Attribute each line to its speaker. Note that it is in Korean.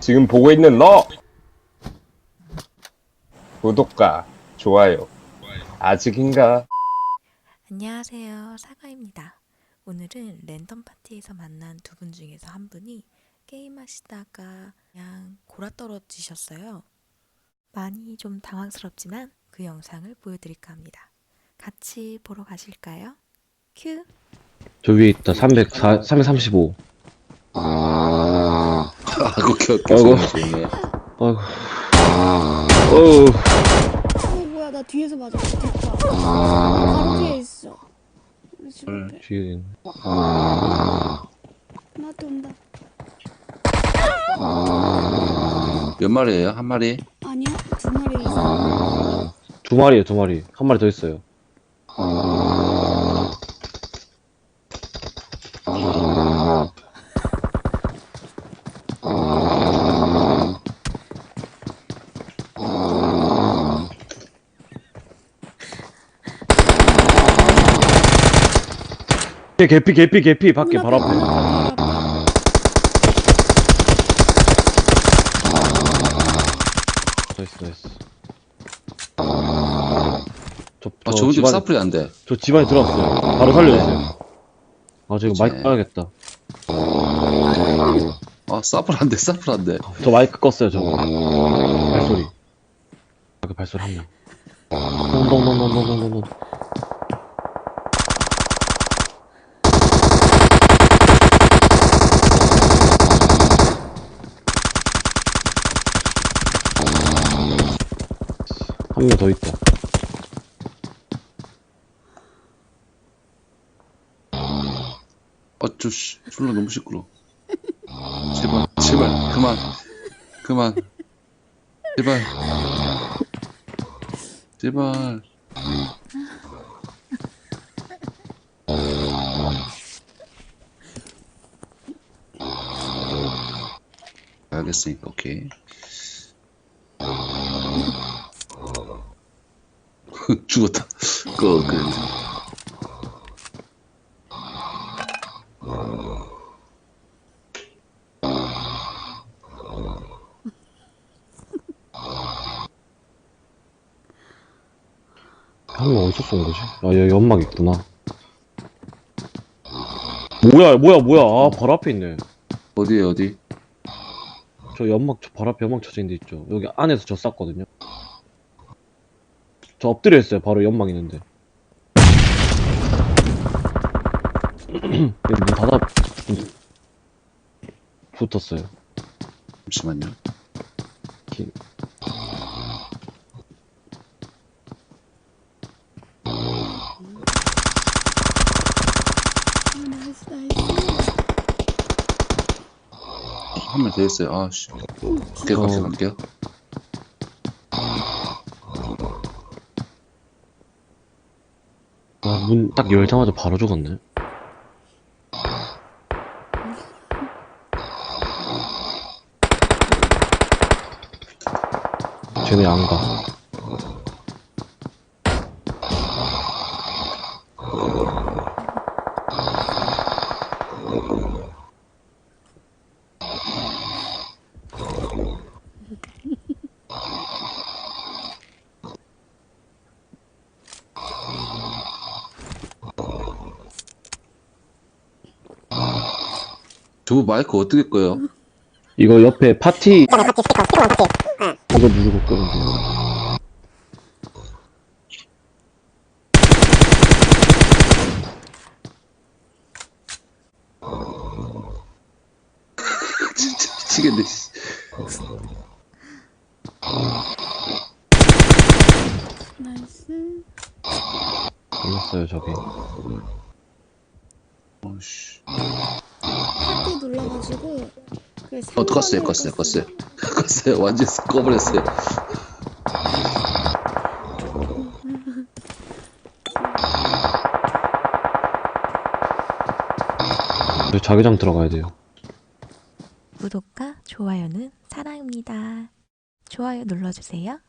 Speaker 1: 지금 보고 있는 너 구독과 좋아요 아직인가?
Speaker 2: 안녕하세요. 사과입니다. 오늘은 랜덤 파티에서 만난 두 분 중에서 한 분이 게임하시다가 그냥 골아 떨어지셨어요. 많이 좀 당황스럽지만 그 영상을 보여드릴까 합니다. 같이 보러 가실까요? 큐!
Speaker 3: 저 위에 있다. 304, 335.
Speaker 4: 아, 아이고, 겨,
Speaker 3: 아이고. 아이고,
Speaker 4: 아,
Speaker 3: 어우.
Speaker 5: 어 뭐야 나 뒤에서 맞아 됐다 바로
Speaker 4: 아,
Speaker 5: 뒤에 있어 집. 앞에
Speaker 3: 뒤에 있네.
Speaker 4: 아,
Speaker 5: 나한테 온다
Speaker 4: 아. 몇 마리예요? 한 마리?
Speaker 5: 아니야 두 마리 있어
Speaker 4: 아,
Speaker 3: 두 마리에요, 두 마리. 한 마리 더 있어요. 개, 개피, 개피, 개피. 밖에 바로 앞에. 나이스, 나이스. 저,
Speaker 4: 아,
Speaker 3: 저
Speaker 4: 좋은 집
Speaker 3: 집안,
Speaker 4: 사플이 안 돼.
Speaker 3: 저 집안에 들어왔어요. 바로 살려주세요. 아, 지금
Speaker 4: 그치.
Speaker 3: 마이크 꺼야겠다.
Speaker 4: 아, 사플 안 돼, 사플 안 돼.
Speaker 3: 저 마이크 껐어요, 저거. 발소리. 그 발소리 한 명. 농동동동동동동. 한명더 있다.
Speaker 4: 아, 저, 씨, 졸라 너무 시끄러. 제발, 제발, 그만, 그만. 제발. 제발. 알겠으니까, 오케이. 죽었다. 그, 그,
Speaker 3: 한명 어디서 쏜 거지? 아, 여기 연막 있구나. 뭐야, 뭐야, 뭐야. 아, 바로 앞에 있네.
Speaker 4: 어디에, 어디?
Speaker 3: 저 연막, 저 바로 앞에 연막 쳐져 있는 데 있죠. 여기 안에서 저 쐈거든요. 저 엎드려 있어요. 바로 연막 있는데. 문 닫아, 문- 붙었어요.
Speaker 4: 잠시만요.
Speaker 3: 기-
Speaker 5: 어, 나이스 나이스
Speaker 4: 한명더 있어요. 아, 씨. 갈게요, 갈게요,
Speaker 3: 어.
Speaker 4: 갈게요.
Speaker 3: 문 딱 열자마자 바로 죽었네. 쟤네 안 가.
Speaker 4: 저거 마이크 어떻게 꺼요?
Speaker 3: 이거 옆에 파티. 이거 누르고 끄면 돼요.
Speaker 4: 진짜 미치겠네, 씨.
Speaker 5: 나이스
Speaker 3: 끝났어요, 저기.
Speaker 4: 어, 씨.
Speaker 5: 그
Speaker 4: 어, 껐어요, 껐어요, 껐어요. 껐어요. 완전 꺼버렸어요.
Speaker 3: 저 자기장 들어가야 돼요.
Speaker 2: 구독과 좋아요는 사랑입니다. 좋아요 눌러주세요.